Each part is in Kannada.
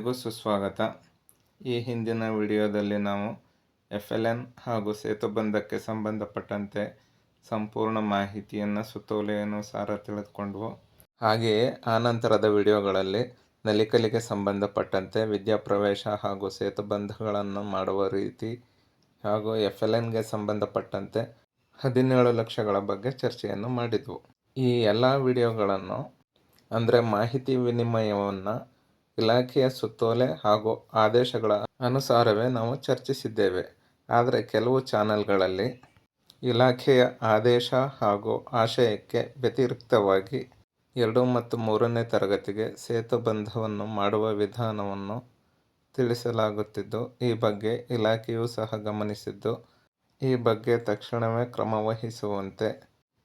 ಎಲ್ಲರಿಗೂ ಸುಸ್ವಾಗತ. ಈ ಹಿಂದಿನ ವಿಡಿಯೋದಲ್ಲಿ ನಾವು ಎಫ್ ಎಲ್ ಎನ್ ಹಾಗೂ ಸೇತುಬಂಧಕ್ಕೆ ಸಂಬಂಧಪಟ್ಟಂತೆ ಸಂಪೂರ್ಣ ಮಾಹಿತಿಯನ್ನು ಸುತ್ತೋಲೆಯನುಸಾರ ತಿಳಿದುಕೊಂಡ್ವು. ಹಾಗೆಯೇ ಆನಂತರದ ವಿಡಿಯೋಗಳಲ್ಲಿ ನಲಿಕಲಿಗೆ ಸಂಬಂಧಪಟ್ಟಂತೆ ವಿದ್ಯಾಪ್ರವೇಶ ಹಾಗೂ ಸೇತುಬಂಧಗಳನ್ನು ಮಾಡುವ ರೀತಿ ಹಾಗೂ ಎಫ್ ಎಲ್ ಎನ್ಗೆ ಸಂಬಂಧಪಟ್ಟಂತೆ ಹದಿನೇಳು ಲಕ್ಷಗಳ ಬಗ್ಗೆ ಚರ್ಚೆಯನ್ನು ಮಾಡಿದ್ವು. ಈ ಎಲ್ಲ ವಿಡಿಯೋಗಳನ್ನು ಅಂದರೆ ಮಾಹಿತಿ ವಿನಿಮಯವನ್ನು ಇಲಾಖೆಯ ಸುತ್ತೋಲೆ ಹಾಗೂ ಆದೇಶಗಳ ಅನುಸಾರವೇ ನಾವು ಚರ್ಚಿಸಿದ್ದೇವೆ. ಆದರೆ ಕೆಲವು ಚಾನೆಲ್ಗಳಲ್ಲಿ ಇಲಾಖೆಯ ಆದೇಶ ಹಾಗೂ ಆಶಯಕ್ಕೆ ವ್ಯತಿರಿಕ್ತವಾಗಿ ಎರಡು ಮತ್ತು ಮೂರನೇ ತರಗತಿಗೆ ಸೇತುಬಂಧವನ್ನು ಮಾಡುವ ವಿಧಾನವನ್ನು ತಿಳಿಸಲಾಗುತ್ತಿದ್ದು, ಈ ಬಗ್ಗೆ ಇಲಾಖೆಯೂ ಸಹ ಗಮನಿಸಿದ್ದು, ಈ ಬಗ್ಗೆ ತಕ್ಷಣವೇ ಕ್ರಮವಹಿಸುವಂತೆ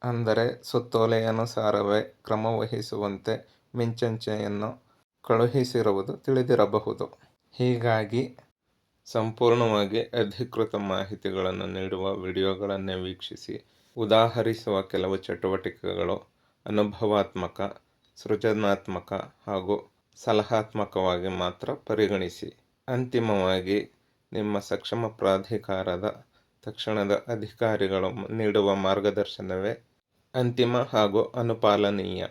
ಅಂದರೆ ಸುತ್ತೋಲೆಯನುಸಾರವೇ ಕ್ರಮವಹಿಸುವಂತೆ ಮಿಂಚಂಚೆಯನ್ನು ಕಳುಹಿಸಿರುವುದು ತಿಳಿದಿರಬಹುದು. ಹೀಗಾಗಿ ಸಂಪೂರ್ಣವಾಗಿ ಅಧಿಕೃತ ಮಾಹಿತಿಗಳನ್ನು ನೀಡುವ ವಿಡಿಯೋಗಳನ್ನೇ ವೀಕ್ಷಿಸಿ, ಉದಾಹರಿಸುವ ಕೆಲವು ಚಟುವಟಿಕೆಗಳು ಅನುಭವಾತ್ಮಕ, ಸೃಜನಾತ್ಮಕ ಹಾಗೂ ಸಲಹಾತ್ಮಕವಾಗಿ ಮಾತ್ರ ಪರಿಗಣಿಸಿ, ಅಂತಿಮವಾಗಿ ನಿಮ್ಮ ಸಕ್ಷಮ ಪ್ರಾಧಿಕಾರದ ತಕ್ಷಣದ ಅಧಿಕಾರಿಗಳು ನೀಡುವ ಮಾರ್ಗದರ್ಶನವೇ ಅಂತಿಮ ಹಾಗೂ ಅನುಪಾಲನೀಯ.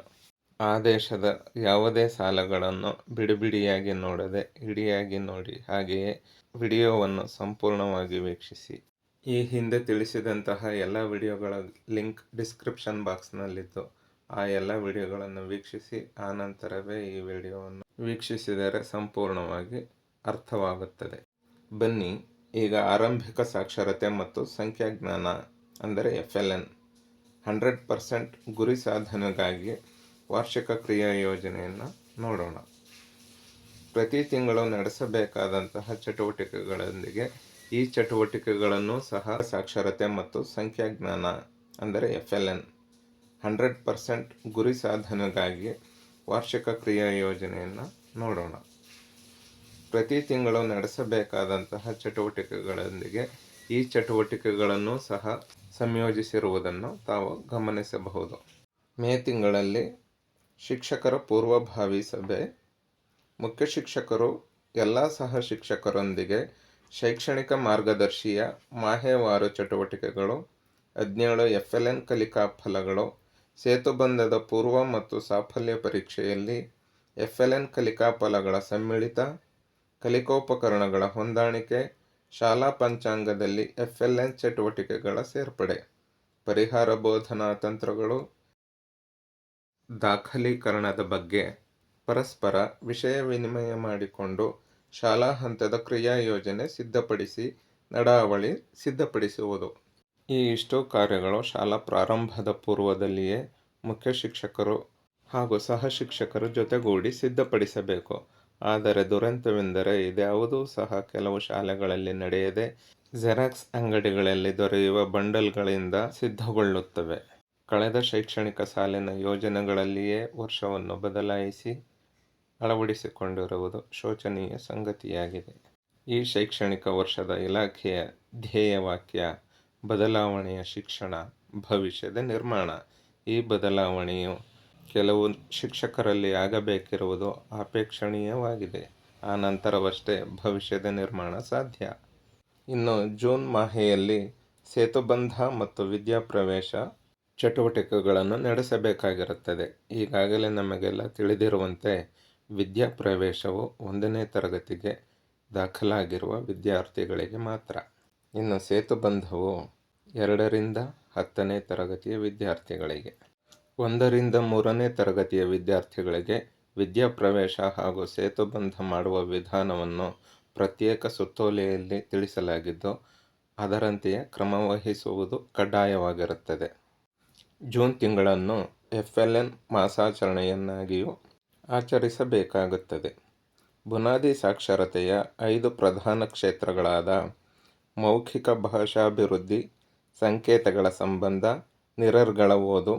ಆದೇಶದ ಯಾವುದೇ ಸಾಲಗಳನ್ನು ಬಿಡಿಬಿಡಿಯಾಗಿ ನೋಡದೆ ಇಡಿಯಾಗಿ ನೋಡಿ, ಹಾಗೆಯೇ ವಿಡಿಯೋವನ್ನು ಸಂಪೂರ್ಣವಾಗಿ ವೀಕ್ಷಿಸಿ. ಈ ಹಿಂದೆ ತಿಳಿಸಿದಂತಹ ಎಲ್ಲ ವಿಡಿಯೋಗಳ ಲಿಂಕ್ ಡಿಸ್ಕ್ರಿಪ್ಷನ್ ಬಾಕ್ಸ್ನಲ್ಲಿದ್ದು ಆ ಎಲ್ಲ ವಿಡಿಯೋಗಳನ್ನು ವೀಕ್ಷಿಸಿ ಆನಂತರವೇ ಈ ವಿಡಿಯೋವನ್ನು ವೀಕ್ಷಿಸಿದರೆ ಸಂಪೂರ್ಣವಾಗಿ ಅರ್ಥವಾಗುತ್ತದೆ. ಬನ್ನಿ, ಈಗ ಆರಂಭಿಕ ಸಾಕ್ಷರತೆ ಮತ್ತು ಸಂಖ್ಯಾಜ್ಞಾನ, ಅಂದರೆ F L N. Hundred percent ಗುರಿ ಸಾಧನೆಗಾಗಿ ವಾರ್ಷಿಕ ಕ್ರಿಯಾ ಯೋಜನೆಯನ್ನು ನೋಡೋಣ. ಪ್ರತಿ ತಿಂಗಳು ನಡೆಸಬೇಕಾದಂತಹ ಚಟುವಟಿಕೆಗಳೊಂದಿಗೆ ಈ ಚಟುವಟಿಕೆಗಳನ್ನು ಸಹ ಸಾಕ್ಷರತೆ ಮತ್ತು ಸಂಖ್ಯಾಜ್ಞಾನ, ಅಂದರೆ F L N hundred percent ಗುರಿ ಸಾಧನೆಗಾಗಿ ವಾರ್ಷಿಕ ಕ್ರಿಯಾ ಯೋಜನೆಯನ್ನು ನೋಡೋಣ. ಪ್ರತಿ ತಿಂಗಳು ನಡೆಸಬೇಕಾದಂತಹ ಚಟುವಟಿಕೆಗಳೊಂದಿಗೆ ಈ ಚಟುವಟಿಕೆಗಳನ್ನು ಸಹ ಸಂಯೋಜಿಸಿರುವುದನ್ನು ತಾವು ಗಮನಿಸಬಹುದು. ಮೇ ತಿಂಗಳಲ್ಲಿ ಶಿಕ್ಷಕರ ಪೂರ್ವಭಾವಿ ಸಭೆ. ಮುಖ್ಯ ಶಿಕ್ಷಕರು, ಎಲ್ಲ ಸಹ ಶಿಕ್ಷಕರೊಂದಿಗೆ ಶೈಕ್ಷಣಿಕ ಮಾರ್ಗದರ್ಶಿಯ ಮಾಹೆವಾರು ಚಟುವಟಿಕೆಗಳು, ಹದಿನೇಳು ಎಫ್ ಎಲ್ ಎನ್ ಕಲಿಕಾ ಫಲಗಳು ಸೇತುಬಂಧದ ಪೂರ್ವ ಮತ್ತು ಸಾಫಲ್ಯ ಪರೀಕ್ಷೆಯಲ್ಲಿ ಎಫ್ ಎಲ್ ಎನ್ ಕಲಿಕಾ ಫಲಗಳ ಸಮ್ಮಿಳಿತ, ಕಲಿಕೋಪಕರಣಗಳ ಹೊಂದಾಣಿಕೆ, ಶಾಲಾ ಪಂಚಾಂಗದಲ್ಲಿ ಎಫ್ ಎಲ್ ಎನ್ ಚಟುವಟಿಕೆಗಳ ಸೇರ್ಪಡೆ, ಪರಿಹಾರ ಬೋಧನಾ ತಂತ್ರಗಳು ದಾಖಲೀಕರಣದ ಬಗ್ಗೆ ಪರಸ್ಪರ ವಿಷಯ ವಿನಿಮಯ ಮಾಡಿಕೊಂಡು ಶಾಲಾ ಹಂತದ ಕ್ರಿಯಾ ಯೋಜನೆ ಸಿದ್ಧಪಡಿಸಿ, ನಡಾವಳಿ ಸಿದ್ಧಪಡಿಸುವುದು. ಈ ಇಷ್ಟೋ ಕಾರ್ಯಗಳು ಶಾಲಾ ಪ್ರಾರಂಭದ ಪೂರ್ವದಲ್ಲಿಯೇ ಮುಖ್ಯ ಶಿಕ್ಷಕರು ಹಾಗೂ ಸಹ ಶಿಕ್ಷಕರು ಜೊತೆಗೂಡಿ ಸಿದ್ಧಪಡಿಸಬೇಕು. ಆದರೆ ದುರಂತವೆಂದರೆ ಇದ್ಯಾವುದೂ ಸಹ ಕೆಲವು ಶಾಲೆಗಳಲ್ಲಿ ನಡೆಯದೆ ಜೆರಾಕ್ಸ್ ಅಂಗಡಿಗಳಲ್ಲಿ ದೊರೆಯುವ ಬಂಡಲ್ಗಳಿಂದ ಸಿದ್ಧಗೊಳ್ಳುತ್ತವೆ. ಕಳೆದ ಶೈಕ್ಷಣಿಕ ಸಾಲಿನ ಯೋಜನೆಗಳಲ್ಲಿಯೇ ವರ್ಷವನ್ನು ಬದಲಾಯಿಸಿ ಅಳವಡಿಸಿಕೊಂಡಿರುವುದು ಶೋಚನೀಯ ಸಂಗತಿಯಾಗಿದೆ. ಈ ಶೈಕ್ಷಣಿಕ ವರ್ಷದ ಇಲಾಖೆಯ ಧ್ಯೇಯವಾಕ್ಯ ಬದಲಾವಣೆಯ ಶಿಕ್ಷಣ, ಭವಿಷ್ಯದ ನಿರ್ಮಾಣ. ಈ ಬದಲಾವಣೆಯು ಕೆಲವು ಶಿಕ್ಷಕರಲ್ಲಿ ಆಗಬೇಕಿರುವುದು ಅಪೇಕ್ಷಣೀಯವಾಗಿದೆ. ಆ ನಂತರವಷ್ಟೇ ಭವಿಷ್ಯದ ನಿರ್ಮಾಣ ಸಾಧ್ಯ. ಇನ್ನು ಜೂನ್ ಮಾಹೆಯಲ್ಲಿ ಸೇತುಬಂಧ ಮತ್ತು ವಿದ್ಯಾಪ್ರವೇಶ ಚಟುವಟಿಕೆಗಳನ್ನು ನಡೆಸಬೇಕಾಗಿರುತ್ತದೆ. ಈಗಾಗಲೇ ನಮಗೆಲ್ಲ ತಿಳಿದಿರುವಂತೆ ವಿದ್ಯಾಪ್ರವೇಶವು ಒಂದನೇ ತರಗತಿಗೆ ದಾಖಲಾಗಿರುವ ವಿದ್ಯಾರ್ಥಿಗಳಿಗೆ ಮಾತ್ರ. ಇನ್ನು ಸೇತುಬಂಧವು ಎರಡರಿಂದ ಹತ್ತನೇ ತರಗತಿಯ ವಿದ್ಯಾರ್ಥಿಗಳಿಗೆ, ಒಂದರಿಂದ ಮೂರನೇ ತರಗತಿಯ ವಿದ್ಯಾರ್ಥಿಗಳಿಗೆ ವಿದ್ಯಾಪ್ರವೇಶ ಹಾಗೂ ಸೇತುಬಂಧ ಮಾಡುವ ವಿಧಾನವನ್ನು ಪ್ರತ್ಯೇಕ ಸುತ್ತೋಲೆಯಲ್ಲಿ ತಿಳಿಸಲಾಗಿದ್ದು, ಅದರಂತೆಯೇ ಕ್ರಮವಹಿಸುವುದು ಕಡ್ಡಾಯವಾಗಿರುತ್ತದೆ. ಜೂನ್ ತಿಂಗಳನ್ನು ಎಫ್ ಎಲ್ ಎನ್ ಮಾಸಾಚರಣೆಯನ್ನಾಗಿಯೂ ಆಚರಿಸಬೇಕಾಗುತ್ತದೆ. ಬುನಾದಿ ಸಾಕ್ಷರತೆಯ ಐದು ಪ್ರಧಾನ ಕ್ಷೇತ್ರಗಳಾದ ಮೌಖಿಕ ಭಾಷಾಭಿವೃದ್ಧಿ, ಸಂಕೇತಗಳ ಸಂಬಂಧ ನಿರರ್ಗಳ ಓದು,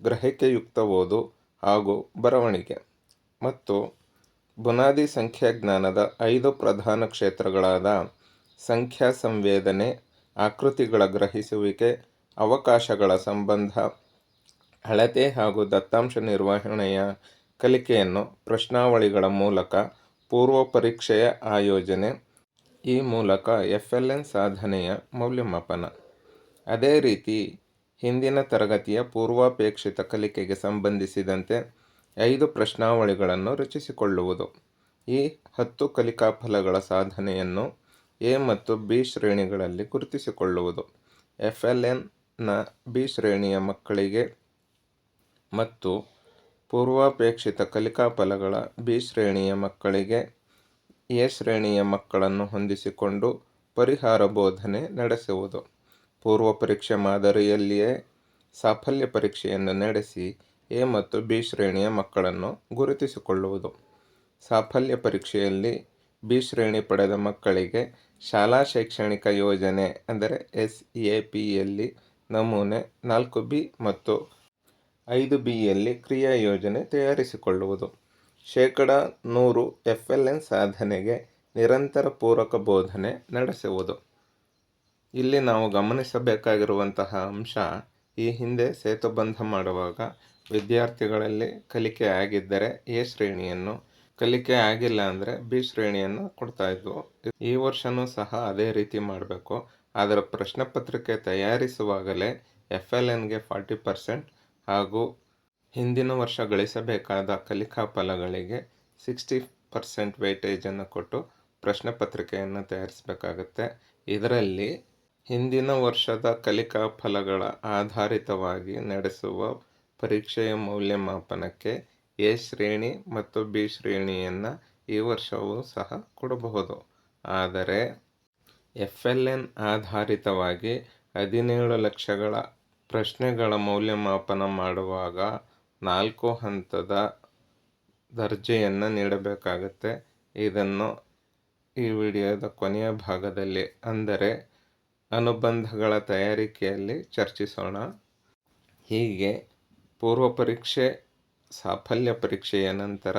ಗ್ರಹಿಕೆಯುಕ್ತ ಓದು ಹಾಗೂ ಬರವಣಿಗೆ ಮತ್ತು ಬುನಾದಿ ಸಂಖ್ಯಾಜ್ಞಾನದ ಐದು ಪ್ರಧಾನ ಕ್ಷೇತ್ರಗಳಾದ ಸಂಖ್ಯಾ ಸಂವೇದನೆ ಆಕೃತಿಗಳ ಗ್ರಹಿಸುವಿಕೆ ಅವಕಾಶಗಳ ಸಂಬಂಧ, ಅಳತೆ ಹಾಗೂ ದತ್ತಾಂಶ ನಿರ್ವಹಣೆಯ ಕಲಿಕೆಯನ್ನು ಪ್ರಶ್ನಾವಳಿಗಳ ಮೂಲಕ ಪೂರ್ವ ಪರೀಕ್ಷೆಯ ಆಯೋಜನೆ, ಈ ಮೂಲಕ ಎಫ್ ಎಲ್ ಎನ್ ಸಾಧನೆಯ ಮೌಲ್ಯಮಾಪನ. ಅದೇ ರೀತಿ, ಹಿಂದಿನ ತರಗತಿಯ ಪೂರ್ವಾಪೇಕ್ಷಿತ ಕಲಿಕೆಗೆ ಸಂಬಂಧಿಸಿದಂತೆ ಐದು ಪ್ರಶ್ನಾವಳಿಗಳನ್ನು ರಚಿಸಿಕೊಳ್ಳುವುದು. ಈ ಹತ್ತು ಕಲಿಕಾ ಫಲಗಳ ಸಾಧನೆಯನ್ನು ಎ ಮತ್ತು ಬಿ ಶ್ರೇಣಿಗಳಲ್ಲಿ ಗುರುತಿಸಿಕೊಳ್ಳುವುದು. ಎಫ್ ಎಲ್ ಎನ್ನ ಬಿ ಶ್ರೇಣಿಯ ಮಕ್ಕಳಿಗೆ ಮತ್ತು ಪೂರ್ವಾಪೇಕ್ಷಿತ ಕಲಿಕಾ ಫಲಗಳ ಬಿ ಶ್ರೇಣಿಯ ಮಕ್ಕಳಿಗೆ ಎ ಶ್ರೇಣಿಯ ಮಕ್ಕಳನ್ನು ಹೊಂದಿಸಿಕೊಂಡು ಪರಿಹಾರ ಬೋಧನೆ ನಡೆಸುವುದು. ಪೂರ್ವ ಪರೀಕ್ಷೆ ಮಾದರಿಯಲ್ಲಿಯೇ ಸಾಫಲ್ಯ ಪರೀಕ್ಷೆಯನ್ನು ನಡೆಸಿ ಎ ಮತ್ತು ಬಿ ಶ್ರೇಣಿಯ ಮಕ್ಕಳನ್ನು ಗುರುತಿಸಿಕೊಳ್ಳುವುದು. ಸಾಫಲ್ಯ ಪರೀಕ್ಷೆಯಲ್ಲಿ ಬಿ ಶ್ರೇಣಿ ಪಡೆದ ಮಕ್ಕಳಿಗೆ ಶಾಲಾ ಶೈಕ್ಷಣಿಕ ಯೋಜನೆ, ಅಂದರೆ ಎಸ್ ಎ ಪಿಯಲ್ಲಿ ನಮೂನೆ ನಾಲ್ಕು ಬಿ ಮತ್ತು ಐದು ಬಿಯಲ್ಲಿ ಕ್ರಿಯಾ ಯೋಜನೆ ತಯಾರಿಸಿಕೊಳ್ಳುವುದು. ಶೇಕಡ ನೂರು ಎಫ್ ಎಲ್ ಎನ್ ಸಾಧನೆಗೆ ನಿರಂತರ ಪೂರಕ ಬೋಧನೆ ನಡೆಸುವುದು. ಇಲ್ಲಿ ನಾವು ಗಮನಿಸಬೇಕಾಗಿರುವಂತಹ ಅಂಶ, ಈ ಹಿಂದೆ ಸೇತುಬಂಧ ಮಾಡುವಾಗ ವಿದ್ಯಾರ್ಥಿಗಳಲ್ಲಿ ಕಲಿಕೆ ಆಗಿದ್ದರೆ ಎ ಶ್ರೇಣಿಯನ್ನು, ಕಲಿಕೆ ಆಗಿಲ್ಲ ಅಂದರೆ ಬಿ ಶ್ರೇಣಿಯನ್ನು ಕೊಡ್ತಾ ಇದ್ವು. ಈ ವರ್ಷವೂ ಸಹ ಅದೇ ರೀತಿ ಮಾಡಬೇಕು. ಅದರ ಪ್ರಶ್ನೆ ಪತ್ರಿಕೆ ತಯಾರಿಸುವಾಗಲೇ ಎಫ್ ಎಲ್ ಎನ್ಗೆ ಫಾರ್ಟಿ ಪರ್ಸೆಂಟ್ ಹಾಗೂ ಹಿಂದಿನ ವರ್ಷ ಗಳಿಸಬೇಕಾದ ಕಲಿಕಾ ಫಲಗಳಿಗೆ ಸಿಕ್ಸ್ಟಿ ಪರ್ಸೆಂಟ್ ವೇಟೇಜನ್ನು ಕೊಟ್ಟು ಪ್ರಶ್ನೆ ಪತ್ರಿಕೆಯನ್ನು ತಯಾರಿಸಬೇಕಾಗತ್ತೆ. ಇದರಲ್ಲಿ ಹಿಂದಿನ ವರ್ಷದ ಕಲಿಕಾ ಫಲಗಳ ಆಧಾರಿತವಾಗಿ ನಡೆಸುವ ಪರೀಕ್ಷೆಯ ಮೌಲ್ಯಮಾಪನಕ್ಕೆ ಎ ಶ್ರೇಣಿ ಮತ್ತು ಬಿ ಶ್ರೇಣಿಯನ್ನು ಈ ವರ್ಷವೂ ಸಹ ಕೊಡಬಹುದು. ಆದರೆ ಎಫ್ ಎಲ್ ಎನ್ ಆಧಾರಿತವಾಗಿ ಹದಿನೇಳು ಲಕ್ಷಗಳ ಪ್ರಶ್ನೆಗಳ ಮೌಲ್ಯಮಾಪನ ಮಾಡುವಾಗ ನಾಲ್ಕು ಹಂತದ ದರ್ಜೆಯನ್ನು ನೀಡಬೇಕಾಗುತ್ತೆ. ಇದನ್ನು ಈ ವಿಡಿಯೋದ ಕೊನೆಯ ಭಾಗದಲ್ಲಿ, ಅಂದರೆ ಅನುಬಂಧಗಳ ತಯಾರಿಕೆಯಲ್ಲಿ ಚರ್ಚಿಸೋಣ. ಹೀಗೆ ಪೂರ್ವ ಪರೀಕ್ಷೆ, ಸಾಫಲ್ಯ ಪರೀಕ್ಷೆಯ ನಂತರ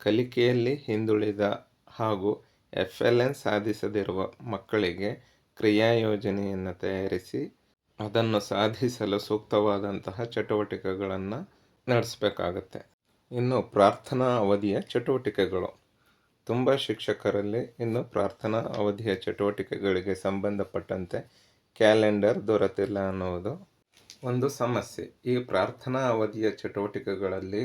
ಕಲಿಕೆಯಲ್ಲಿ ಹಿಂದುಳಿದ ಹಾಗೂ ಎಫ್ ಎಲ್ ಎನ್ ಸಾಧಿಸದಿರುವ ಮಕ್ಕಳಿಗೆ ಕ್ರಿಯಾ ಯೋಜನೆಯನ್ನು ತಯಾರಿಸಿ ಅದನ್ನು ಸಾಧಿಸಲು ಸೂಕ್ತವಾದಂತಹ ಚಟುವಟಿಕೆಗಳನ್ನು ನಡೆಸಬೇಕಾಗತ್ತೆ. ಇನ್ನು ಪ್ರಾರ್ಥನಾ ಅವಧಿಯ ಚಟುವಟಿಕೆಗಳು. ತುಂಬ ಶಿಕ್ಷಕರಲ್ಲಿ ಇನ್ನು ಪ್ರಾರ್ಥನಾ ಅವಧಿಯ ಚಟುವಟಿಕೆಗಳಿಗೆ ಸಂಬಂಧಪಟ್ಟಂತೆ ಕ್ಯಾಲೆಂಡರ್ ದೊರೆತಿಲ್ಲ ಅನ್ನುವುದು ಒಂದು ಸಮಸ್ಯೆ. ಈ ಪ್ರಾರ್ಥನಾ ಅವಧಿಯ ಚಟುವಟಿಕೆಗಳಲ್ಲಿ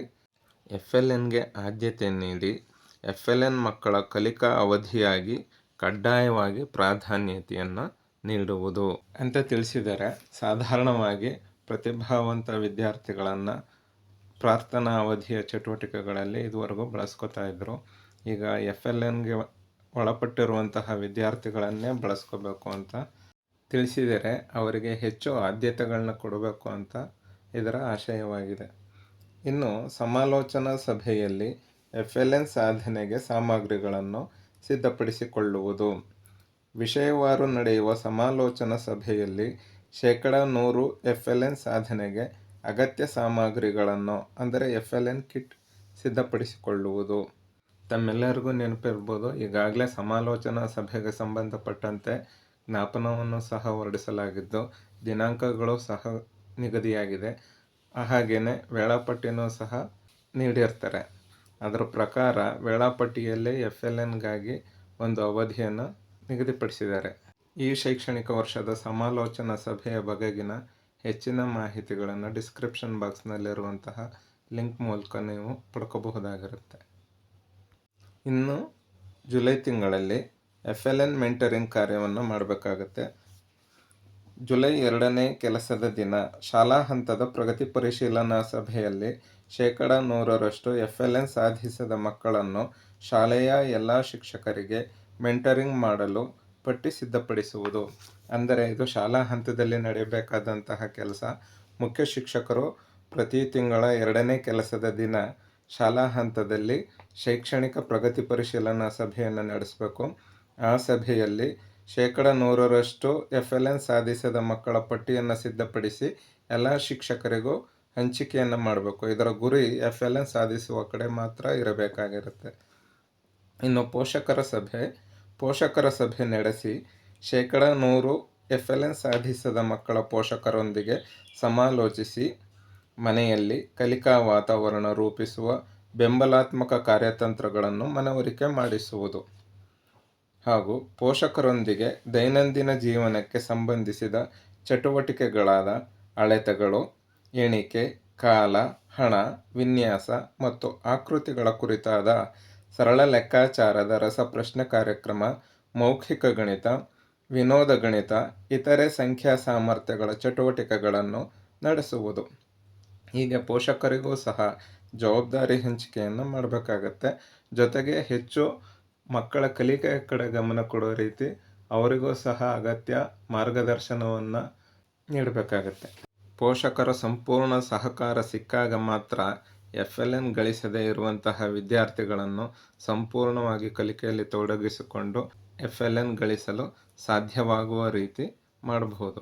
ಎಫ್ ಎಲ್ ಎನ್ಗೆ ಆದ್ಯತೆ ನೀಡಿ ಎಫ್ ಎಲ್ ಎನ್ ಮಕ್ಕಳ ಕಲಿಕಾ ಅವಧಿಯಾಗಿ ಕಡ್ಡಾಯವಾಗಿ ಪ್ರಾಧಾನ್ಯತೆಯನ್ನು ನೀಡುವುದು. ಅಂತ ತಿಳಿಸಿದರೆ, ಸಾಧಾರಣವಾಗಿ ಪ್ರತಿಭಾವಂತ ವಿದ್ಯಾರ್ಥಿಗಳನ್ನು ಪ್ರಾರ್ಥನಾ ಅವಧಿಯ ಚಟುವಟಿಕೆಗಳಲ್ಲಿ ಇದುವರೆಗೂ ಬಳಸ್ಕೊತಾ ಇದ್ದರು ಈಗ ಎಫ್ ಎಲ್ ಎನ್ಗೆ ಒಳಪಟ್ಟಿರುವಂತಹ ವಿದ್ಯಾರ್ಥಿಗಳನ್ನೇ ಬಳಸ್ಕೋಬೇಕು ಅಂತ ತಿಳಿಸಿದರೆ, ಅವರಿಗೆ ಹೆಚ್ಚು ಆದ್ಯತೆಗಳನ್ನ ಕೊಡಬೇಕು ಅಂತ ಇದರ ಆಶಯವಾಗಿದೆ. ಇನ್ನು ಸಮಾಲೋಚನಾ ಸಭೆಯಲ್ಲಿ ಎಫ್ ಎಲ್ ಸಾಧನೆಗೆ ಸಾಮಗ್ರಿಗಳನ್ನು ಸಿದ್ಧಪಡಿಸಿಕೊಳ್ಳುವುದು. ವಿಷಯವಾರು ನಡೆಯುವ ಸಮಾಲೋಚನಾ ಸಭೆಯಲ್ಲಿ ಶೇಕಡ ನೂರು ಎಫ್ ಎಲ್ ಎನ್ ಸಾಧನೆಗೆ ಅಗತ್ಯ ಸಾಮಗ್ರಿಗಳನ್ನು, ಅಂದರೆ ಎಫ್ ಎಲ್ ಎನ್ ಕಿಟ್, ಸಿದ್ಧಪಡಿಸಿಕೊಳ್ಳುವುದು. ತಮ್ಮೆಲ್ಲರಿಗೂ ನೆನಪಿರ್ಬೋದು ಈಗಾಗಲೇ ಸಮಾಲೋಚನಾ ಸಭೆಗೆ ಸಂಬಂಧಪಟ್ಟಂತೆ ಜ್ಞಾಪನವನ್ನು ಸಹ ಹೊರಡಿಸಲಾಗಿದ್ದು, ದಿನಾಂಕಗಳು ಸಹ ನಿಗದಿಯಾಗಿದೆ. ಹಾಗೆಯೇ ವೇಳಾಪಟ್ಟಿನೂ ಸಹ ನೀಡಿರ್ತಾರೆ. ಅದರ ಪ್ರಕಾರ ವೇಳಾಪಟ್ಟಿಯಲ್ಲೇ ಎಫ್ ಎಲ್ ಎನ್ಗಾಗಿ ಒಂದು ಅವಧಿಯನ್ನು ನಿಗದಿಪಡಿಸಿದ್ದಾರೆ. ಈ ಶೈಕ್ಷಣಿಕ ವರ್ಷದ ಸಮಾಲೋಚನಾ ಸಭೆಯ ಬಗೆಗಿನ ಹೆಚ್ಚಿನ ಮಾಹಿತಿಗಳನ್ನು ಡಿಸ್ಕ್ರಿಪ್ಷನ್ ಬಾಕ್ಸ್ನಲ್ಲಿರುವಂತಹ ಲಿಂಕ್ ಮೂಲಕ ನೀವು ಪಡ್ಕೋಬಹುದಾಗಿರುತ್ತೆ. ಇನ್ನು ಜುಲೈ ತಿಂಗಳಲ್ಲಿ ಎಫ್ ಎಲ್ ಎನ್ ಮೆಂಟರಿಂಗ್ ಕಾರ್ಯವನ್ನು ಮಾಡಬೇಕಾಗತ್ತೆ. ಜುಲೈ ಎರಡನೇ ಕೆಲಸದ ದಿನ. ಶಾಲಾ ಹಂತದ ಪ್ರಗತಿ ಪರಿಶೀಲನಾ ಸಭೆಯಲ್ಲಿ ಶೇಕಡ ನೂರರಷ್ಟು ಎಫ್ ಎಲ್ ಎನ್ ಸಾಧಿಸಿದ ಮಕ್ಕಳನ್ನು ಶಾಲೆಯ ಎಲ್ಲ ಶಿಕ್ಷಕರಿಗೆ ಮೆಂಟರಿಂಗ್ ಮಾಡಲು ಪಟ್ಟಿ ಸಿದ್ಧಪಡಿಸುವುದು. ಅಂದರೆ ಇದು ಶಾಲಾ ಹಂತದಲ್ಲಿ ನಡೆಯಬೇಕಾದಂತಹ ಕೆಲಸ. ಮುಖ್ಯ ಶಿಕ್ಷಕರು ಪ್ರತಿ ತಿಂಗಳ ಎರಡನೇ ಕೆಲಸದ ದಿನ ಶಾಲಾ ಹಂತದಲ್ಲಿ ಶೈಕ್ಷಣಿಕ ಪ್ರಗತಿ ಪರಿಶೀಲನಾ ಸಭೆಯನ್ನು ನಡೆಸಬೇಕು. ಆ ಸಭೆಯಲ್ಲಿ ಶೇಕಡ ನೂರರಷ್ಟು ಎಫ್ ಎಲ್ ಎನ್ ಸಾಧಿಸಿದ ಮಕ್ಕಳ ಪಟ್ಟಿಯನ್ನು ಸಿದ್ಧಪಡಿಸಿ ಎಲ್ಲ ಶಿಕ್ಷಕರಿಗೂ ಹಂಚಿಕೆಯನ್ನು ಮಾಡಬೇಕು. ಇದರ ಗುರಿ ಎಫ್ ಎಲ್ ಎನ್ ಸಾಧಿಸುವ ಕಡೆ ಮಾತ್ರ ಇರಬೇಕಾಗಿರುತ್ತೆ. ಇನ್ನು ಪೋಷಕರ ಸಭೆ. ಪೋಷಕರ ಸಭೆ ನಡೆಸಿ ಶೇಕಡ ನೂರು ಎಫ್ ಎಲ್ ಎನ್ ಸಾಧಿಸದ ಮಕ್ಕಳ ಪೋಷಕರೊಂದಿಗೆ ಸಮಾಲೋಚಿಸಿ ಮನೆಯಲ್ಲಿ ಕಲಿಕಾ ವಾತಾವರಣ ರೂಪಿಸುವ ಬೆಂಬಲಾತ್ಮಕ ಕಾರ್ಯತಂತ್ರಗಳನ್ನು ಮನವರಿಕೆ ಮಾಡಿಸುವುದು. ಹಾಗೂ ಪೋಷಕರೊಂದಿಗೆ ದೈನಂದಿನ ಜೀವನಕ್ಕೆ ಸಂಬಂಧಿಸಿದ ಚಟುವಟಿಕೆಗಳಾದ ಅಳೆತಗಳು, ಎಣಿಕೆ, ಕಾಲ, ಹಣ, ವಿನ್ಯಾಸ ಮತ್ತು ಆಕೃತಿಗಳ ಕುರಿತಾದ ಸರಳ ಲೆಕ್ಕಾಚಾರದ ರಸಪ್ರಶ್ನೆ ಕಾರ್ಯಕ್ರಮ, ಮೌಖಿಕ ಗಣಿತ, ವಿನೋದ ಗಣಿತ, ಇತರೆ ಸಂಖ್ಯಾ ಸಾಮರ್ಥ್ಯಗಳ ಚಟುವಟಿಕೆಗಳನ್ನು ನಡೆಸುವುದು. ಹೀಗೆ ಪೋಷಕರಿಗೂ ಸಹ ಜವಾಬ್ದಾರಿ ಹಂಚಿಕೆಯನ್ನು ಮಾಡಬೇಕಾಗತ್ತೆ. ಜೊತೆಗೆ ಹೆಚ್ಚು ಮಕ್ಕಳ ಕಲಿಕೆಯ ಕಡೆ ಗಮನ ಕೊಡೋ ರೀತಿ ಅವರಿಗೂ ಸಹ ಅಗತ್ಯ ಮಾರ್ಗದರ್ಶನವನ್ನು ನೀಡಬೇಕಾಗತ್ತೆ. ಪೋಷಕರ ಸಂಪೂರ್ಣ ಸಹಕಾರ ಸಿಕ್ಕಾಗ ಮಾತ್ರ ಎಫ್ ಎಲ್ ಎನ್ ಗಳಿಸದೇ ಇರುವಂತಹ ವಿದ್ಯಾರ್ಥಿಗಳನ್ನು ಸಂಪೂರ್ಣವಾಗಿ ಕಲಿಕೆಯಲ್ಲಿ ತೊಡಗಿಸಿಕೊಂಡು ಎಫ್ ಎಲ್ ಎನ್ ಗಳಿಸಲು ಸಾಧ್ಯವಾಗುವ ರೀತಿ ಮಾಡಬಹುದು.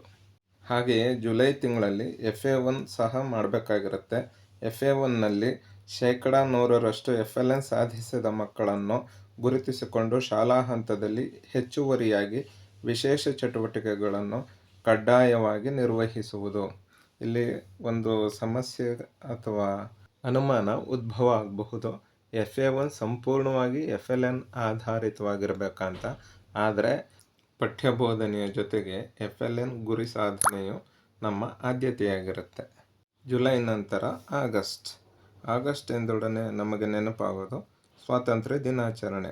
ಹಾಗೆಯೇ ಜುಲೈ ತಿಂಗಳಲ್ಲಿ ಎಫ್ ಎ ಒನ್ ಸಹ ಮಾಡಬೇಕಾಗಿರುತ್ತೆ. ಎಫ್ ಎ ಒನ್ನಲ್ಲಿ ಶೇಕಡ ನೂರರಷ್ಟು ಎಫ್ ಎಲ್ ಎನ್ ಸಾಧಿಸಿದ ಮಕ್ಕಳನ್ನು ಗುರುತಿಸಿಕೊಂಡು ಶಾಲಾ ಹಂತದಲ್ಲಿ ಹೆಚ್ಚುವರಿಯಾಗಿ ವಿಶೇಷ ಚಟುವಟಿಕೆಗಳನ್ನು ಕಡ್ಡಾಯವಾಗಿ ನಿರ್ವಹಿಸುವುದು. ಇಲ್ಲಿ ಒಂದು ಸಮಸ್ಯೆ ಅಥವಾ ಅನುಮಾನ ಉದ್ಭವ ಆಗಬಹುದು. ಎಫ್ ಎ ಒನ್ ಸಂಪೂರ್ಣವಾಗಿ ಎಫ್ ಎಲ್ ಎನ್ ಆಧಾರಿತವಾಗಿರಬೇಕಂತ. ಆದರೆ ಪಠ್ಯ ಬೋಧನೆಯ ಜೊತೆಗೆ ಎಫ್ ಎಲ್ ಎನ್ ಗುರಿ ಸಾಧನೆಯು ನಮ್ಮ ಆದ್ಯತೆಯಾಗಿರುತ್ತೆ. ಜುಲೈ ನಂತರ ಆಗಸ್ಟ್. ಆಗಸ್ಟ್ ಎಂದೊಡನೆ ನಮಗೆ ನೆನಪಾಗೋದು ಸ್ವಾತಂತ್ರ್ಯ ದಿನಾಚರಣೆ.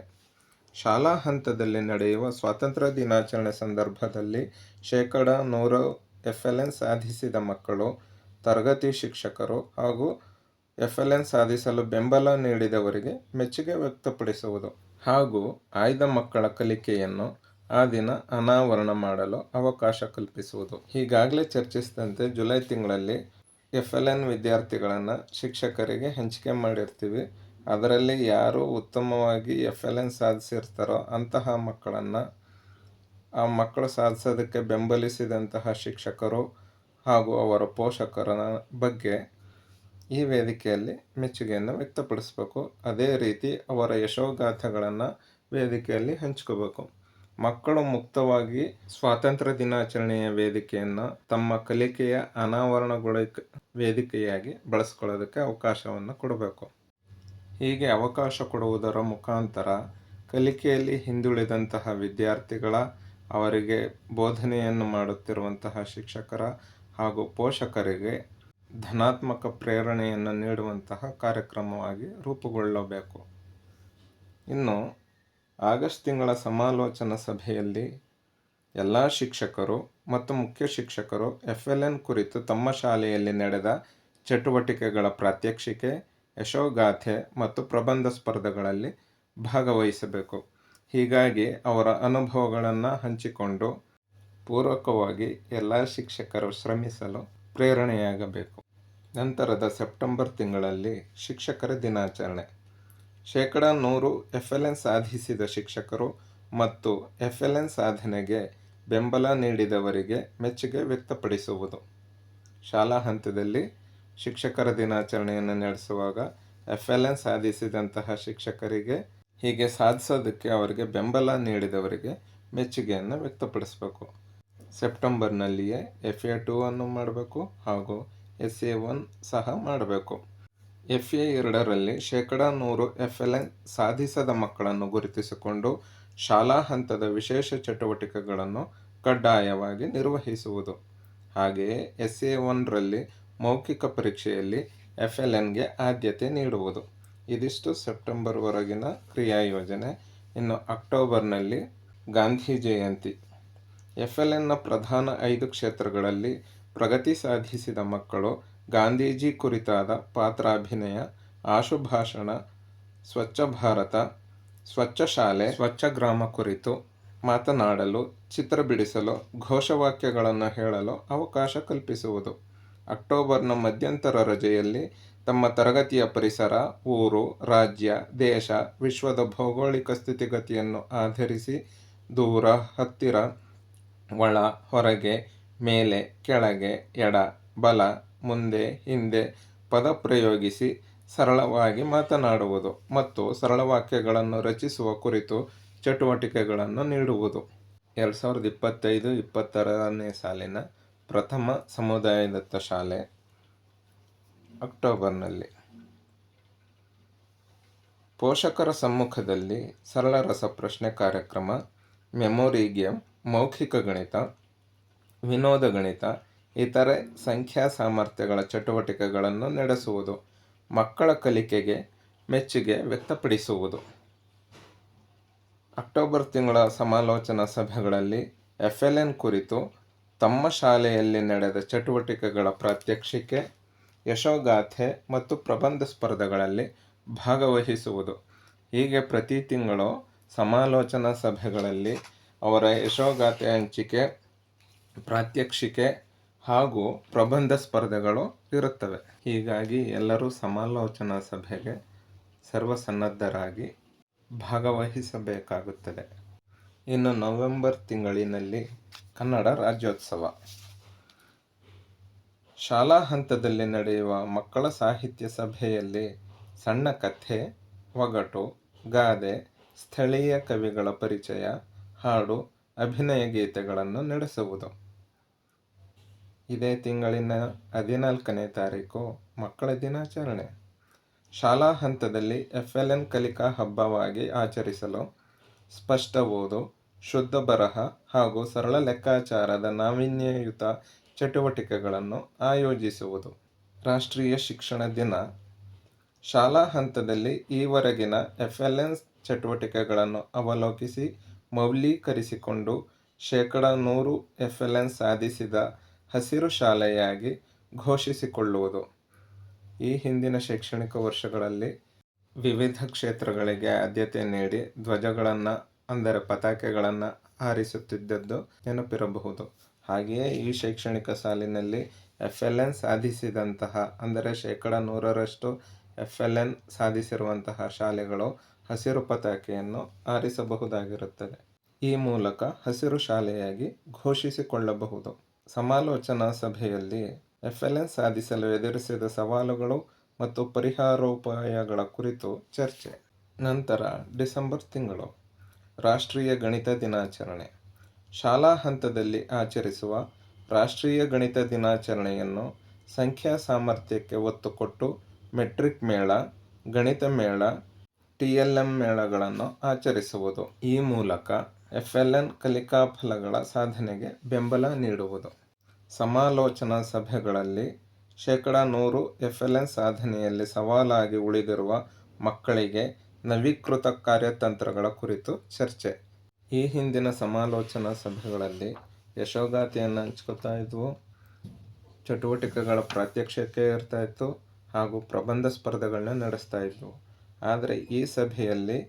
ಶಾಲಾ ಹಂತದಲ್ಲಿ ನಡೆಯುವ ಸ್ವಾತಂತ್ರ್ಯ ದಿನಾಚರಣೆ ಸಂದರ್ಭದಲ್ಲಿ ಶೇಕಡ ನೂರು ಎಫ್ ಎಲ್ ಎನ್ ಸಾಧಿಸಿದ ಮಕ್ಕಳು, ತರಗತಿ ಶಿಕ್ಷಕರು ಹಾಗೂ ಎಫ್ ಎಲ್ ಎನ್ ಸಾಧಿಸಲು ಬೆಂಬಲ ನೀಡಿದವರಿಗೆ ಮೆಚ್ಚುಗೆ ವ್ಯಕ್ತಪಡಿಸುವುದು ಹಾಗೂ ಆಯ್ದ ಮಕ್ಕಳ ಕಲಿಕೆಯನ್ನು ಆ ದಿನ ಅನಾವರಣ ಮಾಡಲು ಅವಕಾಶ ಕಲ್ಪಿಸುವುದು. ಈಗಾಗಲೇ ಚರ್ಚಿಸಿದಂತೆ ಜುಲೈ ತಿಂಗಳಲ್ಲಿ ಎಫ್ ಎಲ್ ಎನ್ ವಿದ್ಯಾರ್ಥಿಗಳನ್ನು ಶಿಕ್ಷಕರಿಗೆ ಹಂಚಿಕೆ ಮಾಡಿರ್ತೀವಿ. ಅದರಲ್ಲಿ ಯಾರು ಉತ್ತಮವಾಗಿ ಎಫ್ ಎಲ್ ಎನ್ ಸಾಧಿಸಿರ್ತಾರೋ ಅಂತಹ ಮಕ್ಕಳನ್ನು ಆ ಮಕ್ಕಳು ಸಾಧಿಸೋದಕ್ಕೆ ಬೆಂಬಲಿಸಿದಂತಹ ಶಿಕ್ಷಕರು ಹಾಗೂ ಅವರ ಪೋಷಕರ ಬಗ್ಗೆ ಈ ವೇದಿಕೆಯಲ್ಲಿ ಮೆಚ್ಚುಗೆಯನ್ನು ವ್ಯಕ್ತಪಡಿಸಬೇಕು. ಅದೇ ರೀತಿ ಅವರ ಯಶೋಗಾಥೆಗಳನ್ನು ವೇದಿಕೆಯಲ್ಲಿ ಹಂಚ್ಕೋಬೇಕು. ಮಕ್ಕಳು ಮುಕ್ತವಾಗಿ ಸ್ವಾತಂತ್ರ್ಯ ದಿನಾಚರಣೆಯ ವೇದಿಕೆಯನ್ನು ತಮ್ಮ ಕಲಿಕೆಯ ಅನಾವರಣಗೊಳಿಕ ವೇದಿಕೆಯಾಗಿ ಬಳಸ್ಕೊಳ್ಳೋದಕ್ಕೆ ಅವಕಾಶವನ್ನು ಕೊಡಬೇಕು. ಹೀಗೆ ಅವಕಾಶ ಕೊಡುವುದರ ಮುಖಾಂತರ ಕಲಿಕೆಯಲ್ಲಿ ಹಿಂದುಳಿದಂತಹ ವಿದ್ಯಾರ್ಥಿಗಳ ಅವರಿಗೆ ಬೋಧನೆಯನ್ನು ಮಾಡುತ್ತಿರುವಂತಹ ಶಿಕ್ಷಕರ ಹಾಗೂ ಪೋಷಕರಿಗೆ ಧನಾತ್ಮಕ ಪ್ರೇರಣೆಯನ್ನು ನೀಡುವಂತಹ ಕಾರ್ಯಕ್ರಮವಾಗಿ ರೂಪುಗೊಳ್ಳಬೇಕು. ಇನ್ನು ಆಗಸ್ಟ್ ತಿಂಗಳ ಸಮಾಲೋಚನಾ ಸಭೆಯಲ್ಲಿ ಎಲ್ಲ ಶಿಕ್ಷಕರು ಮತ್ತು ಮುಖ್ಯ ಶಿಕ್ಷಕರು ಎಫ್ ಎಲ್ ಎನ್ ಕುರಿತು ತಮ್ಮ ಶಾಲೆಯಲ್ಲಿ ನಡೆದ ಚಟುವಟಿಕೆಗಳ ಪ್ರಾತ್ಯಕ್ಷಿಕೆ ಯಶೋಗಾಥೆ ಮತ್ತು ಪ್ರಬಂಧ ಸ್ಪರ್ಧೆಗಳಲ್ಲಿ ಭಾಗವಹಿಸಬೇಕು. ಹೀಗಾಗಿ ಅವರ ಅನುಭವಗಳನ್ನು ಹಂಚಿಕೊಂಡು ಪೂರ್ವಕವಾಗಿ ಎಲ್ಲ ಶಿಕ್ಷಕರು ಶ್ರಮಿಸಲು ಪ್ರೇರಣೆಯಾಗಬೇಕು. ನಂತರದ ಸೆಪ್ಟೆಂಬರ್ ತಿಂಗಳಲ್ಲಿ ಶಿಕ್ಷಕರ ದಿನಾಚರಣೆ. ಶೇಕಡ ನೂರು ಎಫ್ ಎಲ್ ಎನ್ ಸಾಧಿಸಿದ ಶಿಕ್ಷಕರು ಮತ್ತು ಎಫ್ ಎಲ್ ಎನ್ ಸಾಧನೆಗೆ ಬೆಂಬಲ ನೀಡಿದವರಿಗೆ ಮೆಚ್ಚುಗೆ ವ್ಯಕ್ತಪಡಿಸುವುದು. ಶಾಲಾ ಹಂತದಲ್ಲಿ ಶಿಕ್ಷಕರ ದಿನಾಚರಣೆಯನ್ನು ನಡೆಸುವಾಗ ಎಫ್ ಎಲ್ ಎನ್ ಸಾಧಿಸಿದಂತಹ ಶಿಕ್ಷಕರಿಗೆ ಹೀಗೆ ಸಾಧಿಸೋದಕ್ಕೆ ಅವರಿಗೆ ಬೆಂಬಲ ನೀಡಿದವರಿಗೆ ಮೆಚ್ಚುಗೆಯನ್ನು ವ್ಯಕ್ತಪಡಿಸಬೇಕು. ಸೆಪ್ಟೆಂಬರ್ನಲ್ಲಿಯೇ ಎಫ್ ಎ ಟೂ ಅನ್ನು ಮಾಡಬೇಕು ಹಾಗೂ ಎಸ್ ಎ ಒನ್ ಸಹ ಮಾಡಬೇಕು. ಎಫ್ ಎ ಎರಡರಲ್ಲಿ ಶೇಕಡಾ ನೂರು ಎಫ್ ಎಲ್ ಎನ್ ಸಾಧಿಸದ ಮಕ್ಕಳನ್ನು ಗುರುತಿಸಿಕೊಂಡು ಶಾಲಾ ಹಂತದ ವಿಶೇಷ ಚಟುವಟಿಕೆಗಳನ್ನು ಕಡ್ಡಾಯವಾಗಿ ನಿರ್ವಹಿಸುವುದು. ಹಾಗೆಯೇ ಎಸ್ ಎ ಒನ್ರಲ್ಲಿ ಮೌಖಿಕ ಪರೀಕ್ಷೆಯಲ್ಲಿ ಎಫ್ ಎಲ್ ಎನ್ಗೆ ಆದ್ಯತೆ ನೀಡುವುದು. ಇದಿಷ್ಟು ಸೆಪ್ಟೆಂಬರ್ವರೆಗಿನ ಕ್ರಿಯಾ ಯೋಜನೆ. ಇನ್ನು ಅಕ್ಟೋಬರ್ನಲ್ಲಿ ಗಾಂಧಿ ಜಯಂತಿ. ಎಫ್ ಎಲ್ ಎನ್ನ ಪ್ರಧಾನ ಐದು ಕ್ಷೇತ್ರಗಳಲ್ಲಿ ಪ್ರಗತಿ ಸಾಧಿಸಿದ ಮಕ್ಕಳು ಗಾಂಧೀಜಿ ಕುರಿತಾದ ಪಾತ್ರಾಭಿನಯ, ಆಶುಭಾಷಣ, ಸ್ವಚ್ಛ ಭಾರತ, ಸ್ವಚ್ಛ ಶಾಲೆ, ಸ್ವಚ್ಛ ಗ್ರಾಮ ಕುರಿತು ಮಾತನಾಡಲು, ಚಿತ್ರ ಬಿಡಿಸಲು, ಘೋಷವಾಕ್ಯಗಳನ್ನು ಹೇಳಲು ಅವಕಾಶ ಕಲ್ಪಿಸುವುದು. ಅಕ್ಟೋಬರ್ನ ಮಧ್ಯಂತರ ರಜೆಯಲ್ಲಿ ತಮ್ಮ ತರಗತಿಯ ಪರಿಸರ, ಊರು, ರಾಜ್ಯ, ದೇಶ, ವಿಶ್ವದ ಭೌಗೋಳಿಕ ಸ್ಥಿತಿಗತಿಯನ್ನು ಆಧರಿಸಿ ದೂರ, ಹತ್ತಿರ, ಒಳ, ಹೊರಗೆ, ಮೇಲೆ, ಕೆಳಗೆ, ಎಡ, ಬಲ, ಮುಂದೆ, ಹಿಂದೆ ಪದ ಪ್ರಯೋಗಿಸಿ ಸರಳವಾಗಿ ಮಾತನಾಡುವುದು ಮತ್ತು ಸರಳ ವಾಕ್ಯಗಳನ್ನು ರಚಿಸುವ ಕುರಿತು ಚಟುವಟಿಕೆಗಳನ್ನು ನೀಡುವುದು. ಎರಡು ಸಾವಿರದ ಇಪ್ಪತ್ತೈದು ಇಪ್ಪತ್ತರನೇ ಸಾಲಿನ ಪ್ರಥಮ ಸಮುದಾಯದತ್ತ ಶಾಲೆ, ಅಕ್ಟೋಬರ್ನಲ್ಲಿ. ಪೋಷಕರ ಸಮ್ಮುಖದಲ್ಲಿ ಸರಳ ರಸಪ್ರಶ್ನೆ ಕಾರ್ಯಕ್ರಮ ಮೆಮೊರಿ ಗೇಮ್ ಮೌಖಿಕ ಗಣಿತ, ವಿನೋದ ಗಣಿತ, ಇತರೆ ಸಂಖ್ಯಾ ಸಾಮರ್ಥ್ಯಗಳ ಚಟುವಟಿಕೆಗಳನ್ನು ನಡೆಸುವುದು, ಮಕ್ಕಳ ಕಲಿಕೆಗೆ ಮೆಚ್ಚುಗೆ ವ್ಯಕ್ತಪಡಿಸುವುದು. ಅಕ್ಟೋಬರ್ ತಿಂಗಳ ಸಮಾಲೋಚನಾ ಸಭೆಗಳಲ್ಲಿ ಎಫ್ ಎಲ್ ಎನ್ ಕುರಿತು ತಮ್ಮ ಶಾಲೆಯಲ್ಲಿ ನಡೆದ ಚಟುವಟಿಕೆಗಳ ಪ್ರಾತ್ಯಕ್ಷಿಕೆ, ಯಶೋಗಾಥೆ ಮತ್ತು ಪ್ರಬಂಧ ಸ್ಪರ್ಧೆಗಳಲ್ಲಿ ಭಾಗವಹಿಸುವುದು. ಹೀಗೆ ಪ್ರತಿ ತಿಂಗಳು ಸಮಾಲೋಚನಾ ಸಭೆಗಳಲ್ಲಿ ಅವರ ಯಶೋಗಾಥೆ ಹಂಚಿಕೆ, ಪ್ರಾತ್ಯಕ್ಷಿಕೆ ಹಾಗೂ ಪ್ರಬಂಧ ಸ್ಪರ್ಧೆಗಳು ಇರುತ್ತವೆ. ಹೀಗಾಗಿ ಎಲ್ಲರೂ ಸಮಾಲೋಚನಾ ಸಭೆಗೆ ಸರ್ವಸನ್ನದ್ಧರಾಗಿ ಭಾಗವಹಿಸಬೇಕಾಗುತ್ತದೆ. ಇನ್ನು ನವೆಂಬರ್ ತಿಂಗಳಿನಲ್ಲಿ ಕನ್ನಡ ರಾಜ್ಯೋತ್ಸವ. ಶಾಲಾ ಹಂತದಲ್ಲಿ ನಡೆಯುವ ಮಕ್ಕಳ ಸಾಹಿತ್ಯ ಸಭೆಯಲ್ಲಿ ಸಣ್ಣ ಕಥೆ, ಒಗಟು, ಗಾದೆ, ಸ್ಥಳೀಯ ಕವಿಗಳ ಪರಿಚಯ, ಹಾಡು, ಅಭಿನಯ ಗೀತೆಗಳನ್ನು ನಡೆಸುವುದು. ಇದೇ ತಿಂಗಳಿನ ಹದಿನಾಲ್ಕನೇ ತಾರೀಕು ಮಕ್ಕಳ ದಿನಾಚರಣೆ. ಶಾಲಾ ಹಂತದಲ್ಲಿ ಎಫ್ ಎಲ್ ಎನ್ ಕಲಿಕಾ ಹಬ್ಬವಾಗಿ ಆಚರಿಸಲು ಸ್ಪಷ್ಟ ಶುದ್ಧ ಬರಹ ಹಾಗೂ ಸರಳ ಲೆಕ್ಕಾಚಾರದ ನಾವೀನ್ಯಯುತ ಚಟುವಟಿಕೆಗಳನ್ನು ಆಯೋಜಿಸುವುದು. ರಾಷ್ಟ್ರೀಯ ಶಿಕ್ಷಣ ದಿನ. ಶಾಲಾ ಹಂತದಲ್ಲಿ ಈವರೆಗಿನ ಎಫ್ ಎಲ್ ಎನ್ ಚಟುವಟಿಕೆಗಳನ್ನು ಅವಲೋಕಿಸಿ ಮೌಲ್ಯೀಕರಿಸಿಕೊಂಡು ಶೇಕಡ ನೂರು ಎಫ್ ಎಲ್ ಎನ್ ಸಾಧಿಸಿದ ಹಸಿರು ಶಾಲೆಯಾಗಿ ಘೋಷಿಸಿಕೊಳ್ಳುವುದು. ಈ ಹಿಂದಿನ ಶೈಕ್ಷಣಿಕ ವರ್ಷಗಳಲ್ಲಿ ವಿವಿಧ ಕ್ಷೇತ್ರಗಳಿಗೆ ಆದ್ಯತೆ ನೀಡಿ ಧ್ವಜಗಳನ್ನು, ಅಂದರೆ ಪತಾಕೆಗಳನ್ನು ಹಾರಿಸುತ್ತಿದ್ದದ್ದು ನೆನಪಿರಬಹುದು. ಹಾಗೆಯೇ ಈ ಶೈಕ್ಷಣಿಕ ಸಾಲಿನಲ್ಲಿ ಎಫ್ ಎಲ್ ಎನ್ ಸಾಧಿಸಿದಂತಹ, ಅಂದರೆ ಶೇಕಡ ನೂರರಷ್ಟು ಎಫ್ ಎಲ್ ಎನ್ ಸಾಧಿಸಿರುವಂತಹ ಶಾಲೆಗಳು ಹಸಿರು ಪತಾಕೆಯನ್ನು ಆರಿಸಬಹುದಾಗಿರುತ್ತದೆ ಈ ಮೂಲಕ ಹಸಿರು ಶಾಲೆಯಾಗಿ ಘೋಷಿಸಿಕೊಳ್ಳಬಹುದು. ಸಮಾಲೋಚನಾ ಸಭೆಯಲ್ಲಿ ಎಫ್ ಎಲ್ ಎನ್ ಸಾಧಿಸಲು ಎದುರಿಸಿದ ಸವಾಲುಗಳು ಮತ್ತು ಪರಿಹಾರೋಪಾಯಗಳ ಕುರಿತು ಚರ್ಚೆ. ನಂತರ ಡಿಸೆಂಬರ್ ತಿಂಗಳು, ರಾಷ್ಟ್ರೀಯ ಗಣಿತ ದಿನಾಚರಣೆ. ಶಾಲಾ ಹಂತದಲ್ಲಿ ಆಚರಿಸುವ ರಾಷ್ಟ್ರೀಯ ಗಣಿತ ದಿನಾಚರಣೆಯನ್ನು ಸಂಖ್ಯಾ ಸಾಮರ್ಥ್ಯಕ್ಕೆ ಒತ್ತು ಕೊಟ್ಟು ಮೆಟ್ರಿಕ್ ಮೇಳ, ಗಣಿತ ಮೇಳ, ಟಿ ಎಲ್ ಎಂ ಮೇಳಗಳನ್ನು ಆಚರಿಸುವುದು. ಈ ಮೂಲಕ ಎಫ್ ಎಲ್ ಎನ್ ಕಲಿಕಾ ಫಲಗಳ ಸಾಧನೆಗೆ ಬೆಂಬಲ ನೀಡುವುದು. ಸಮಾಲೋಚನಾ ಸಭೆಗಳಲ್ಲಿ ಶೇಕಡ ನೂರು ಎಫ್ ಎಲ್ ಎನ್ ಸಾಧನೆಯಲ್ಲಿ ಸವಾಲಾಗಿ ಉಳಿದಿರುವ ಮಕ್ಕಳಿಗೆ ನವೀಕೃತ ಕಾರ್ಯತಂತ್ರಗಳ ಕುರಿತು ಚರ್ಚೆ. ಈ ಹಿಂದಿನ ಸಮಾಲೋಚನಾ ಸಭೆಗಳಲ್ಲಿ ಯಶೋಗಾಥೆಯನ್ನು ಹಂಚ್ಕೋತಾ ಇದ್ವು. ಚಟುವಟಿಕೆಗಳ ಪ್ರಾತ್ಯಕ್ಷಿಕೆ ಇರ್ತಾ ಇತ್ತು ಹಾಗೂ ಪ್ರಬಂಧ ಸ್ಪರ್ಧೆಗಳನ್ನ ನಡೆಸ್ತಾ ಇದ್ವು. ಆದರೆ ಈ ಸಭೆಯಲ್ಲಿ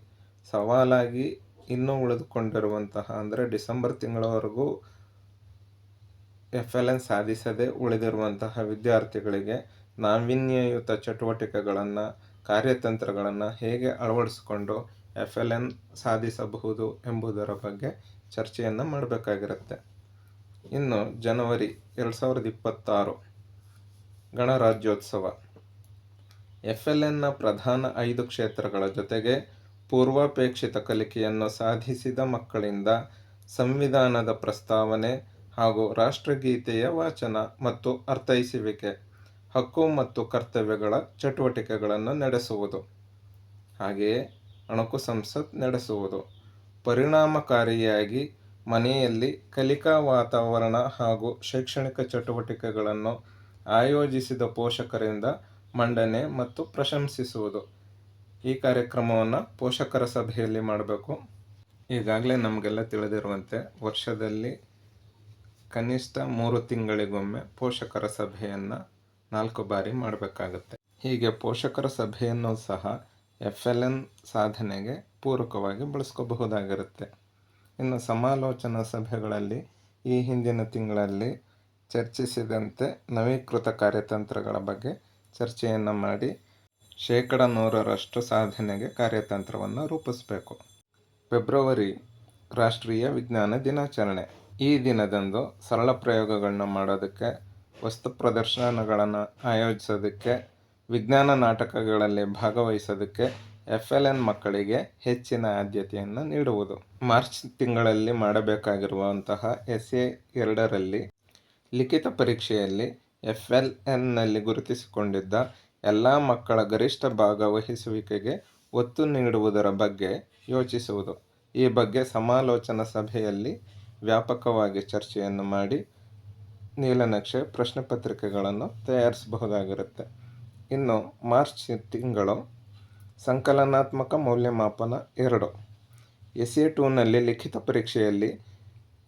ಸವಾಲಾಗಿ ಇನ್ನೂ ಉಳಿದುಕೊಂಡಿರುವಂತಹ ಅಂದರೆ ಡಿಸೆಂಬರ್ ತಿಂಗಳವರೆಗೂ ಎಫ್ ಎಲ್ ಎನ್ ಸಾಧಿಸದೆ ಉಳಿದಿರುವಂತಹ ವಿದ್ಯಾರ್ಥಿಗಳಿಗೆ ನಾವಿನ್ಯಯುತ ಚಟುವಟಿಕೆಗಳನ್ನು, ಕಾರ್ಯತಂತ್ರಗಳನ್ನು ಹೇಗೆ ಅಳವಡಿಸಿಕೊಂಡು ಎಫ್ ಎಲ್ ಎನ್ ಸಾಧಿಸಬಹುದು ಎಂಬುದರ ಬಗ್ಗೆ ಚರ್ಚೆಯನ್ನು ಮಾಡಬೇಕಾಗಿರುತ್ತೆ. ಇನ್ನು ಜನವರಿ ಎರಡು ಸಾವಿರದ ಇಪ್ಪತ್ತಾರು ಗಣರಾಜ್ಯೋತ್ಸವ. ಎಫ್ ಎಲ್ ಎನ್ನ ಪ್ರಧಾನ ಐದು ಕ್ಷೇತ್ರಗಳ ಜೊತೆಗೆ ಪೂರ್ವಾಪೇಕ್ಷಿತ ಕಲಿಕೆಯನ್ನು ಸಾಧಿಸಿದ ಮಕ್ಕಳಿಂದ ಸಂವಿಧಾನದ ಪ್ರಸ್ತಾವನೆ ಹಾಗೂ ರಾಷ್ಟ್ರಗೀತೆಯ ವಾಚನ ಮತ್ತು ಅರ್ಥೈಸುವಿಕೆ, ಹಕ್ಕು ಮತ್ತು ಕರ್ತವ್ಯಗಳ ಚಟುವಟಿಕೆಗಳನ್ನು ನಡೆಸುವುದು. ಹಾಗೆಯೇ ಅಣುಕು ಸಂಸತ್ ನಡೆಸುವುದು. ಪರಿಣಾಮಕಾರಿಯಾಗಿ ಮನೆಯಲ್ಲಿ ಕಲಿಕಾ ವಾತಾವರಣ ಹಾಗೂ ಶೈಕ್ಷಣಿಕ ಚಟುವಟಿಕೆಗಳನ್ನು ಆಯೋಜಿಸಿದ ಪೋಷಕರಿಂದ ಮಂಡನೆ ಮತ್ತು ಪ್ರಶಂಸಿಸುವುದು. ಈ ಕಾರ್ಯಕ್ರಮವನ್ನು ಪೋಷಕರ ಸಭೆಯಲ್ಲಿ ಮಾಡಬೇಕು. ಈಗಾಗಲೇ ನಮಗೆಲ್ಲ ತಿಳಿದಿರುವಂತೆ ವರ್ಷದಲ್ಲಿ ಕನಿಷ್ಠ ಮೂರು ತಿಂಗಳಿಗೊಮ್ಮೆ ಪೋಷಕರ ಸಭೆಯನ್ನು ನಾಲ್ಕು ಬಾರಿ ಮಾಡಬೇಕಾಗುತ್ತೆ. ಹೀಗೆ ಪೋಷಕರ ಸಭೆಯನ್ನು ಸಹ ಎಫ್ ಎಲ್ ಎನ್ ಸಾಧನೆಗೆ ಪೂರಕವಾಗಿ ಬಳಸ್ಕೋಬಹುದಾಗಿರುತ್ತೆ. ಇನ್ನು ಸಮಾಲೋಚನಾ ಸಭೆಗಳಲ್ಲಿ ಈ ಹಿಂದಿನ ತಿಂಗಳಲ್ಲಿ ಚರ್ಚಿಸಿದಂತೆ ನವೀಕೃತ ಕಾರ್ಯತಂತ್ರಗಳ ಬಗ್ಗೆ ಚರ್ಚೆಯನ್ನು ಮಾಡಿ ಶೇಕಡ ನೂರರಷ್ಟು ಸಾಧನೆಗೆ ಕಾರ್ಯತಂತ್ರವನ್ನು ರೂಪಿಸಬೇಕು. ಫೆಬ್ರವರಿ ರಾಷ್ಟ್ರೀಯ ವಿಜ್ಞಾನ ದಿನಾಚರಣೆ. ಈ ದಿನದಂದು ಸರಳ ಪ್ರಯೋಗಗಳನ್ನ ಮಾಡೋದಕ್ಕೆ, ವಸ್ತು ಪ್ರದರ್ಶನಗಳನ್ನು ಆಯೋಜಿಸೋದಕ್ಕೆ, ವಿಜ್ಞಾನ ನಾಟಕಗಳಲ್ಲಿ ಭಾಗವಹಿಸೋದಕ್ಕೆ ಎಫ್ ಎಲ್ ಎನ್ ಮಕ್ಕಳಿಗೆ ಹೆಚ್ಚಿನ ಆದ್ಯತೆಯನ್ನು ನೀಡುವುದು. ಮಾರ್ಚ್ ತಿಂಗಳಲ್ಲಿ ಮಾಡಬೇಕಾಗಿರುವಂತಹ ಎಸ್ ಎ ಎರಡರಲ್ಲಿ ಲಿಖಿತ ಪರೀಕ್ಷೆಯಲ್ಲಿ ಎಫ್ ಎಲ್ ಎನ್ನಲ್ಲಿ ಗುರುತಿಸಿಕೊಂಡಿದ್ದ ಎಲ್ಲ ಮಕ್ಕಳ ಗರಿಷ್ಠ ಭಾಗವಹಿಸುವಿಕೆಗೆ ಒತ್ತು ನೀಡುವುದರ ಬಗ್ಗೆ ಯೋಚಿಸುವುದು. ಈ ಬಗ್ಗೆ ಸಮಾಲೋಚನಾ ಸಭೆಯಲ್ಲಿ ವ್ಯಾಪಕವಾಗಿ ಚರ್ಚೆಯನ್ನು ಮಾಡಿ ನೀಲನಕ್ಷೆ ಪ್ರಶ್ನೆ ಪತ್ರಿಕೆಗಳನ್ನು ತಯಾರಿಸಬಹುದಾಗಿರುತ್ತೆ. ಇನ್ನು ಮಾರ್ಚ್ ತಿಂಗಳು ಸಂಕಲನಾತ್ಮಕ ಮೌಲ್ಯಮಾಪನ ಎರಡು. ಎಸ್ ಎ ಟೂನಲ್ಲಿ ಲಿಖಿತ ಪರೀಕ್ಷೆಯಲ್ಲಿ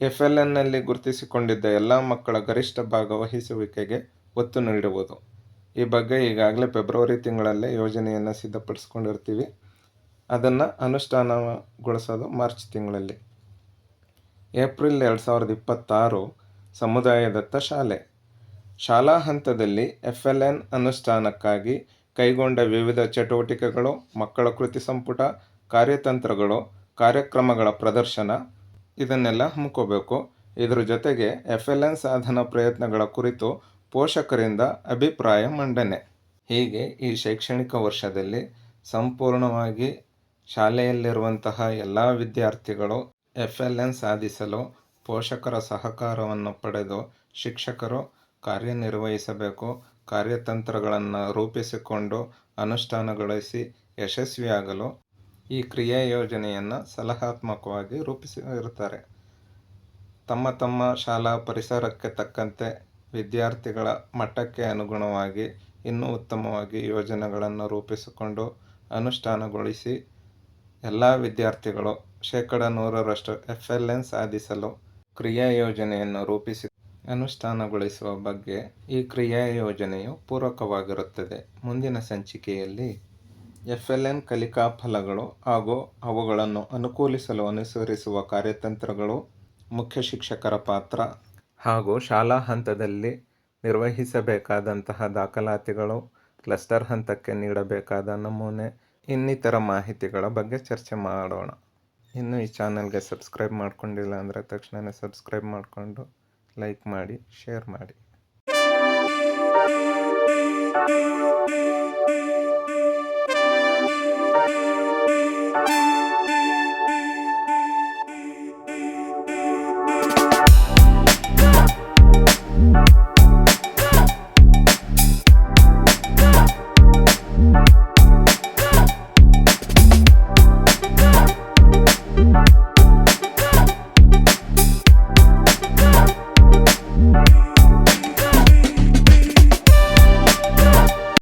ಎಫ್ ಎಲ್ ಎನ್ನಲ್ಲಿ ಗುರುತಿಸಿಕೊಂಡಿದ್ದ ಎಲ್ಲ ಮಕ್ಕಳ ಗರಿಷ್ಠ ಭಾಗವಹಿಸುವಿಕೆಗೆ ಒತ್ತು ನೀಡುವುದು. ಈ ಬಗ್ಗೆ ಈಗಾಗಲೇ ಫೆಬ್ರವರಿ ತಿಂಗಳಲ್ಲೇ ಯೋಜನೆಯನ್ನು ಸಿದ್ಧಪಡಿಸ್ಕೊಂಡಿರ್ತೀವಿ. ಅದನ್ನು ಅನುಷ್ಠಾನಗೊಳಿಸೋದು ಮಾರ್ಚ್ ತಿಂಗಳಲ್ಲಿ. ಏಪ್ರಿಲ್ ಎರಡು ಸಾವಿರದ ಇಪ್ಪತ್ತಾರು ಸಮುದಾಯದತ್ತ ಶಾಲೆ. ಶಾಲಾ ಹಂತದಲ್ಲಿ ಎಫ್ ಎಲ್ ಎನ್ ಅನುಷ್ಠಾನಕ್ಕಾಗಿ ಕೈಗೊಂಡ ವಿವಿಧ ಚಟುವಟಿಕೆಗಳು, ಮಕ್ಕಳ ಕೃತಿ ಸಂಪುಟ, ಕಾರ್ಯತಂತ್ರಗಳು, ಕಾರ್ಯಕ್ರಮಗಳ ಪ್ರದರ್ಶನ, ಇದನ್ನೆಲ್ಲ ಹಮ್ಮಿಕೋಬೇಕು. ಇದರ ಜೊತೆಗೆ ಎಫ್ ಎಲ್ ಎನ್ ಸಾಧನ ಪ್ರಯತ್ನಗಳ ಕುರಿತು ಪೋಷಕರಿಂದ ಅಭಿಪ್ರಾಯ ಮಂಡನೆ. ಹೀಗೆ ಈ ಶೈಕ್ಷಣಿಕ ವರ್ಷದಲ್ಲಿ ಸಂಪೂರ್ಣವಾಗಿ ಶಾಲೆಯಲ್ಲಿರುವಂತಹ ಎಲ್ಲ ವಿದ್ಯಾರ್ಥಿಗಳು ಎಫ್ ಎಲ್ ಎನ್ ಸಾಧಿಸಲು ಪೋಷಕರ ಸಹಕಾರವನ್ನು ಪಡೆದು ಶಿಕ್ಷಕರು ಕಾರ್ಯನಿರ್ವಹಿಸಬೇಕು, ಕಾರ್ಯತಂತ್ರಗಳನ್ನು ರೂಪಿಸಿಕೊಂಡು ಅನುಷ್ಠಾನಗೊಳಿಸಿ ಯಶಸ್ವಿಯಾಗಲು ಈ ಕ್ರಿಯಾ ಯೋಜನೆಯನ್ನು ಸಲಹಾತ್ಮಕವಾಗಿ ರೂಪಿಸಿರುತ್ತಾರೆ. ತಮ್ಮ ತಮ್ಮ ಶಾಲಾ ಪರಿಸರಕ್ಕೆ ತಕ್ಕಂತೆ ವಿದ್ಯಾರ್ಥಿಗಳ ಮಟ್ಟಕ್ಕೆ ಅನುಗುಣವಾಗಿ ಇನ್ನೂ ಉತ್ತಮವಾಗಿ ಯೋಜನೆಗಳನ್ನು ರೂಪಿಸಿಕೊಂಡು ಅನುಷ್ಠಾನಗೊಳಿಸಿ ಎಲ್ಲ ವಿದ್ಯಾರ್ಥಿಗಳು ಶೇಕಡ ನೂರರಷ್ಟು ಎಫ್ ಎಲ್ ಎನ್ ಸಾಧಿಸಲು ಕ್ರಿಯಾ ಯೋಜನೆಯನ್ನು ರೂಪಿಸಿ ಅನುಷ್ಠಾನಗೊಳಿಸುವ ಬಗ್ಗೆ ಈ ಕ್ರಿಯಾ ಯೋಜನೆಯು ಪೂರಕವಾಗಿರುತ್ತದೆ. ಮುಂದಿನ ಸಂಚಿಕೆಯಲ್ಲಿ ಎಫ್ ಎಲ್ ಎನ್ ಕಲಿಕಾ ಫಲಗಳು ಹಾಗೂ ಅವುಗಳನ್ನು ಅನುಕೂಲಿಸಲು ಅನುಸರಿಸುವ ಕಾರ್ಯತಂತ್ರಗಳು ಮುಖ್ಯ ಶಿಕ್ಷಕರ ಪಾತ್ರ ಹಾಗೂ ಶಾಲಾ ಹಂತದಲ್ಲಿ ನಿರ್ವಹಿಸಬೇಕಾದಂತಹ ದಾಖಲಾತಿಗಳು, ಕ್ಲಸ್ಟರ್ ಹಂತಕ್ಕೆ ನೀಡಬೇಕಾದ ನಮೂನೆ ಇನ್ನಿತರ ಮಾಹಿತಿಗಳ ಬಗ್ಗೆ ಚರ್ಚೆ ಮಾಡೋಣ. ಇನ್ನು ಈ ಚಾನಲ್ಗೆ ಸಬ್ಸ್ಕ್ರೈಬ್ ಮಾಡ್ಕೊಂಡಿಲ್ಲ ಅಂದರೆ ತಕ್ಷಣವೇ ಸಬ್ಸ್ಕ್ರೈಬ್ ಮಾಡಿಕೊಂಡು ಲೈಕ್ ಮಾಡಿ ಶೇರ್ ಮಾಡಿ.